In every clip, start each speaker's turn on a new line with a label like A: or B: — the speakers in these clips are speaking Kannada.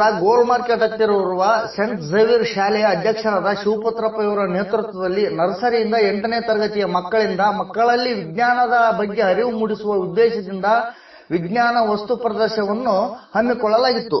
A: ಗೋಲ್ಡ್ ಮಾರ್ಕೆಟ್ ಹತ್ತಿರವಿರುವ ಸೆಂಟ್ ಝೇವಿಯರ್ ಶಾಲೆಯ ಅಧ್ಯಕ್ಷರಾದ ಶಿವಪುತ್ರಪ್ಪ ಇವರ ನೇತೃತ್ವದಲ್ಲಿ ನರ್ಸರಿಯಿಂದ ಎಂಟನೇ ತರಗತಿಯ ಮಕ್ಕಳಿಂದ ಮಕ್ಕಳಲ್ಲಿ ವಿಜ್ಞಾನದ ಬಗ್ಗೆ ಅರಿವು ಮೂಡಿಸುವ ಉದ್ದೇಶದಿಂದ ವಿಜ್ಞಾನ ವಸ್ತು ಪ್ರದರ್ಶನವನ್ನು ಹಮ್ಮಿಕೊಳ್ಳಲಾಗಿತ್ತು.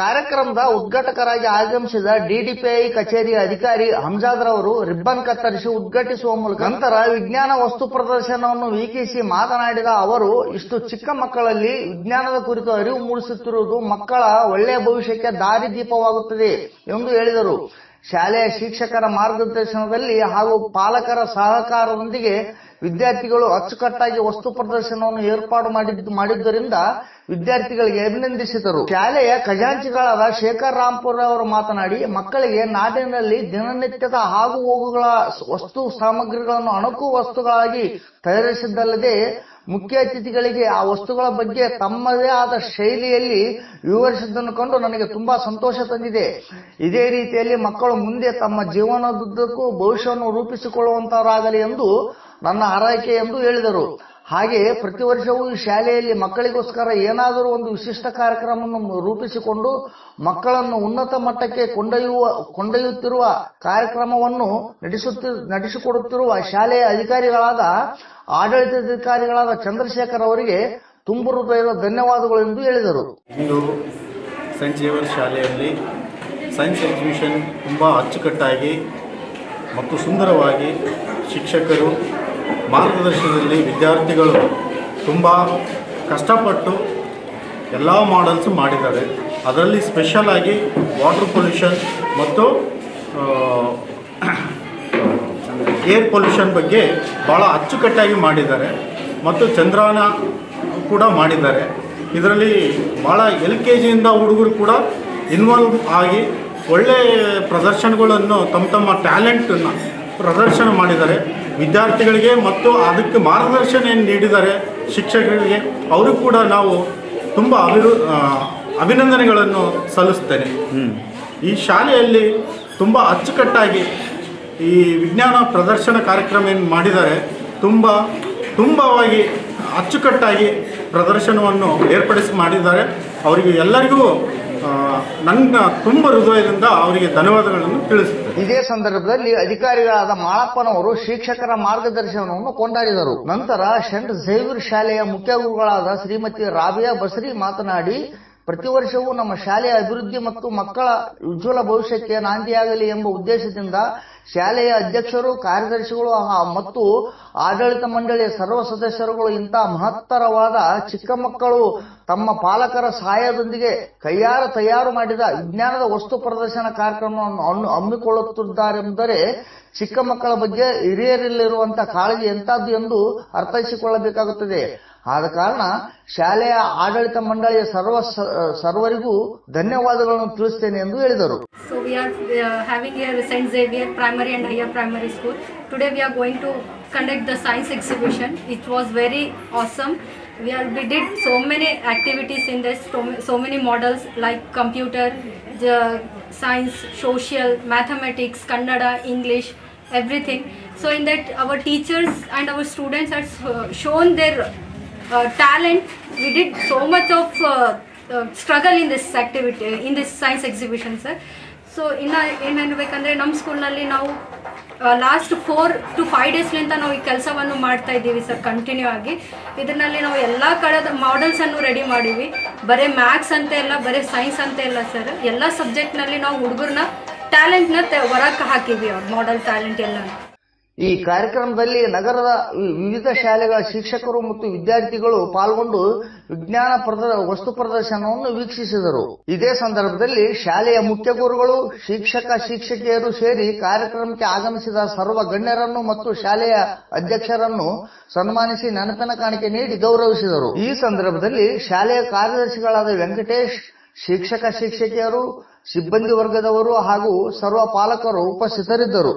A: ಕಾರ್ಯಕ್ರಮದ ಉದ್ಘಾಟಕರಾಗಿ ಆಗಮಿಸಿದ ಡಿಡಿಪಿಐ ಕಚೇರಿ ಅಧಿಕಾರಿ ಹಂಜಾದ್ ರವರು ರಿಬ್ಬನ್ ಕತ್ತರಿಸಿ ಉದ್ಘಾಟಿಸುವ ಮೂಲಕ ನಂತರ ವಿಜ್ಞಾನ ವಸ್ತು ಪ್ರದರ್ಶನವನ್ನು ವೀಕ್ಷಿಸಿ ಮಾತನಾಡಿದ ಅವರು, ಇಷ್ಟು ಚಿಕ್ಕ ಮಕ್ಕಳಲ್ಲಿ ವಿಜ್ಞಾನದ ಕುರಿತು ಅರಿವು ಮೂಡಿಸುತ್ತಿರುವುದು ಮಕ್ಕಳ ಒಳ್ಳೆಯ ಭವಿಷ್ಯಕ್ಕೆ ದಾರಿದೀಪವಾಗುತ್ತದೆ ಎಂದು ಹೇಳಿದರು. ಶಾಲೆಯ ಶಿಕ್ಷಕರ ಮಾರ್ಗದರ್ಶನದಲ್ಲಿ ಹಾಗೂ ಪಾಲಕರ ಸಹಕಾರದೊಂದಿಗೆ ವಿದ್ಯಾರ್ಥಿಗಳು ಅಚ್ಚುಕಟ್ಟಾಗಿ ವಸ್ತು ಪ್ರದರ್ಶನವನ್ನು ಏರ್ಪಾಡು ಮಾಡಿದ್ದು ಮಾಡಿದ್ದರಿಂದ ವಿದ್ಯಾರ್ಥಿಗಳಿಗೆ ಅಭಿನಂದಿಸಿದರು. ಶಾಲೆಯ ಖಜಾಂಚಿಗಳಾದ ಶೇಖರ್ ರಾಂಪುರ ಅವರು ಮಾತನಾಡಿ, ಮಕ್ಕಳಿಗೆ ನಾಡಿನಲ್ಲಿ ದಿನನಿತ್ಯದ ಹಾಗೂ ಹೋಗುಗಳ ವಸ್ತು ಸಾಮಗ್ರಿಗಳನ್ನು ಅಣಕು ವಸ್ತುಗಳಾಗಿ ತಯಾರಿಸಿದ್ದಲ್ಲದೆ ಮುಖ್ಯ ಅತಿಥಿಗಳಿಗೆ ಆ ವಸ್ತುಗಳ ಬಗ್ಗೆ ತಮ್ಮದೇ ಆದ ಶೈಲಿಯಲ್ಲಿ ವಿವರಿಸಿದ್ದನ್ನು ಕಂಡು ನನಗೆ ತುಂಬಾ ಸಂತೋಷ ತಂದಿದೆ. ಇದೇ ರೀತಿಯಲ್ಲಿ ಮಕ್ಕಳು ಮುಂದೆ ತಮ್ಮ ಜೀವನದುದ್ದಕ್ಕೂ ಭವಿಷ್ಯವನ್ನು ರೂಪಿಸಿಕೊಳ್ಳುವಂತವರಾಗಲಿ ಎಂದು ನನ್ನ ಹಾರೈಕೆ ಎಂದು ಹೇಳಿದರು. ಹಾಗೆಯೇ ಪ್ರತಿ ವರ್ಷವೂ ಈ ಶಾಲೆಯಲ್ಲಿ ಮಕ್ಕಳಿಗೋಸ್ಕರ ಏನಾದರೂ ಒಂದು ವಿಶಿಷ್ಟ ಕಾರ್ಯಕ್ರಮವನ್ನು ರೂಪಿಸಿಕೊಂಡು ಮಕ್ಕಳನ್ನು ಉನ್ನತ ಮಟ್ಟಕ್ಕೆ ಕೊಂಡೊಯ್ಯುವ, ಕೊಂಡೊಯ್ಯುತ್ತಿರುವ ಕಾರ್ಯಕ್ರಮವನ್ನು ನಡೆಸುತ್ತಿ, ನಡೆಸಿಕೊಡುತ್ತಿರುವ ಶಾಲೆಯ ಅಧಿಕಾರಿಗಳಾದ ಆಡಳಿತಾಧಿಕಾರಿಗಳಾದ ಚಂದ್ರಶೇಖರ್ ಅವರಿಗೆ ತುಂಬು ಹೃದಯದ ಧನ್ಯವಾದಗಳು ಎಂದು ಹೇಳಿದರು.
B: ಇಂದು ಸೈನ್ಸ್ ಶಾಲೆಯಲ್ಲಿ ಸೈನ್ಸ್ ಎಕ್ಸಿಬಿಷನ್ ತುಂಬ ಅಚ್ಚುಕಟ್ಟಾಗಿ ಮತ್ತು ಸುಂದರವಾಗಿ ಶಿಕ್ಷಕರು ಮಾರ್ಗದರ್ಶನದಲ್ಲಿ ವಿದ್ಯಾರ್ಥಿಗಳು ತುಂಬ ಕಷ್ಟಪಟ್ಟು ಎಲ್ಲ ಮಾಡಲ್ಸ್ ಮಾಡಿದ್ದಾರೆ. ಅದರಲ್ಲಿ ಸ್ಪೆಷಲಾಗಿ ವಾಟರ್ ಪೊಲ್ಯೂಷನ್ ಮತ್ತು ಏರ್ ಪೊಲ್ಯೂಷನ್ ಬಗ್ಗೆ ಭಾಳ ಅಚ್ಚುಕಟ್ಟಾಗಿ ಮಾಡಿದ್ದಾರೆ ಮತ್ತು ಚಂದ್ರಾನ ಕೂಡ ಮಾಡಿದ್ದಾರೆ. ಇದರಲ್ಲಿ ಭಾಳ ಎಲ್ ಕೆ ಜಿಯಿಂದ ಹುಡುಗರು ಕೂಡ ಇನ್ವಾಲ್ವ್ ಆಗಿ ಒಳ್ಳೆಯ ಪ್ರದರ್ಶನಗಳನ್ನು ತಮ್ಮ ತಮ್ಮ ಟ್ಯಾಲೆಂಟನ್ನು ಪ್ರದರ್ಶನ ಮಾಡಿದ್ದಾರೆ. ವಿದ್ಯಾರ್ಥಿಗಳಿಗೆ ಮತ್ತು ಅದಕ್ಕೆ ಮಾರ್ಗದರ್ಶನ ಏನು ನೀಡಿದ್ದಾರೆ ಶಿಕ್ಷಕರಿಗೆ. ಅವರು ಕೂಡ ನಾವು ತುಂಬ ಅಭಿರು ಅಭಿನಂದನೆಗಳನ್ನು ಸಲ್ಲಿಸ್ತೇನೆ ಈ ಶಾಲೆಯಲ್ಲಿ ತುಂಬ ಅಚ್ಚುಕಟ್ಟಾಗಿ ಈ ವಿಜ್ಞಾನ ಪ್ರದರ್ಶನ ಕಾರ್ಯಕ್ರಮ ಏನು ಮಾಡಿದ್ದಾರೆ, ತುಂಬ, ತುಂಬವಾಗಿ ಅಚ್ಚುಕಟ್ಟಾಗಿ ಪ್ರದರ್ಶನವನ್ನು ಏರ್ಪಡಿಸಿ ಮಾಡಿದ್ದಾರೆ. ಅವರಿಗೆ ಎಲ್ಲರಿಗೂ ನನ್ನ ತುಂಬ ಹೃದಯದಿಂದ ಅವರಿಗೆ ಧನ್ಯವಾದಗಳನ್ನು ತಿಳಿಸುತ್ತೇನೆ.
A: ಇದೇ ಸಂದರ್ಭದಲ್ಲಿ ಅಧಿಕಾರಿಗಳಾದ ಮಾಳಪ್ಪನವರು ಶಿಕ್ಷಕರ ಮಾರ್ಗದರ್ಶನವನ್ನು ಕೊಂಡಾಡಿದರು. ನಂತರ ಸೆಂಟ್ ಝೇವಿರ್ ಶಾಲೆಯ ಮುಖ್ಯ ಗುರುಗಳಾದ ಶ್ರೀಮತಿ ರಾಬಿಯಾ ಬಸ್ರಿ ಮಾತನಾಡಿ ಪ್ರತಿ ವರ್ಷವೂ ನಮ್ಮ ಶಾಲೆಯ ಅಭಿವೃದ್ಧಿ ಮತ್ತು ಮಕ್ಕಳ ಉಜ್ವಲ ಭವಿಷ್ಯಕ್ಕೆ ನಾಂದಿಯಾಗಲಿ ಎಂಬ ಉದ್ದೇಶದಿಂದ ಶಾಲೆಯ ಅಧ್ಯಕ್ಷರು, ಕಾರ್ಯದರ್ಶಿಗಳು ಮತ್ತು ಆಡಳಿತ ಮಂಡಳಿಯ ಸರ್ವ ಸದಸ್ಯರುಗಳು ಇಂತಹ ಮಹತ್ತರವಾದ ಚಿಕ್ಕ ಮಕ್ಕಳು ತಮ್ಮ ಪಾಲಕರ ಸಹಾಯದೊಂದಿಗೆ ಕೈಯಾರ ತಯಾರು ಮಾಡಿದ ವಿಜ್ಞಾನದ ವಸ್ತು ಪ್ರದರ್ಶನ ಕಾರ್ಯಕ್ರಮವನ್ನು ಹಮ್ಮಿ- ಹಮ್ಮಿಕೊಳ್ಳುತ್ತಿದ್ದಾರೆಂದರೆ ಚಿಕ್ಕ ಮಕ್ಕಳ ಬಗ್ಗೆ ಹಿರಿಯರಲ್ಲಿರುವಂತಹ ಕಾಳಜಿ ಎಂತದ್ದು ಎಂದು ಅರ್ಥೈಸಿಕೊಳ್ಳಬೇಕಾಗುತ್ತದೆ. ಆದ ಕಾರಣ ಶಾಲೆಯ ಆಡಳಿತ ಮಂಡಳಿಯ ಸರ್ವ ಸರ್ವರಿಗೂ ಧನ್ಯವಾದಗಳನ್ನು ತಿಳಿಸ್ತೇನೆ ಎಂದು ಹೇಳಿದರು.
C: So we are having year Saint Xavier primary and higher primary school today we are going to conduct the science exhibition it was very awesome we are we did so many activities in this so many models like computer science social mathematics Kannada English everything so in that our teachers and our students are shown their talent. We did so much of uh, uh, struggle in this activity, in this science exhibition, sir. So ಇನ್ನು ಏನು ಅನ್ಬೇಕಂದ್ರೆ ನಮ್ಮ ಸ್ಕೂಲ್ನಲ್ಲಿ ನಾವು ಲಾಸ್ಟ್ ಫೋರ್ ಟು ಫೈವ್ ಡೇಸ್ಲಿಂದ ನಾವು ಈ ಕೆಲಸವನ್ನು ಮಾಡ್ತಾ ಇದ್ದೀವಿ ಸರ್ ಕಂಟಿನ್ಯೂ ಆಗಿ ಇದರಲ್ಲಿ ನಾವು ಎಲ್ಲ ಕಡೆದ ಮಾಡೆಲ್ಸನ್ನು ರೆಡಿ ಮಾಡೀವಿ ಬರೀ ಮ್ಯಾಥ್ಸ್ ಅಂತ ಇಲ್ಲ ಬರೀ ಸೈನ್ಸ್ ಅಂತ ಇಲ್ಲ ಸರ್ ಎಲ್ಲ ಸಬ್ಜೆಕ್ಟ್ನಲ್ಲಿ ನಾವು ಹುಡುಗರನ್ನ ಟ್ಯಾಲೆಂಟ್ನ ಹೊರಕ್ಕೆ ಹಾಕಿದ್ವಿ ಅವ್ರ ಮಾಡೆಲ್ ಟ್ಯಾಲೆಂಟ್ ಎಲ್ಲ
A: ಈ ಕಾರ್ಯಕ್ರಮದಲ್ಲಿ ನಗರದ ವಿವಿಧ ಶಾಲೆಗಳ ಶಿಕ್ಷಕರು ಮತ್ತು ವಿದ್ಯಾರ್ಥಿಗಳು ಪಾಲ್ಗೊಂಡು ವಿಜ್ಞಾನ ವಸ್ತು ಪ್ರದರ್ಶನವನ್ನು ವೀಕ್ಷಿಸಿದರು. ಇದೇ ಸಂದರ್ಭದಲ್ಲಿ ಶಾಲೆಯ ಮುಖ್ಯ ಗುರುಗಳು ಶಿಕ್ಷಕ, ಶಿಕ್ಷಕಿಯರು ಸೇರಿ ಕಾರ್ಯಕ್ರಮಕ್ಕೆ ಆಗಮಿಸಿದ ಸರ್ವ ಗಣ್ಯರನ್ನು ಮತ್ತು ಶಾಲೆಯ ಅಧ್ಯಕ್ಷರನ್ನು ಸನ್ಮಾನಿಸಿ ನೆನಪಿನ ಕಾಣಿಕೆ ನೀಡಿ ಗೌರವಿಸಿದರು. ಈ ಸಂದರ್ಭದಲ್ಲಿ ಶಾಲೆಯ ಕಾರ್ಯದರ್ಶಿಗಳಾದ ವೆಂಕಟೇಶ್, ಶಿಕ್ಷಕ, ಶಿಕ್ಷಕಿಯರು, ಸಿಬ್ಬಂದಿ ವರ್ಗದವರು ಹಾಗೂ ಸರ್ವ ಪಾಲಕರು ಉಪಸ್ಥಿತರಿದ್ದರು.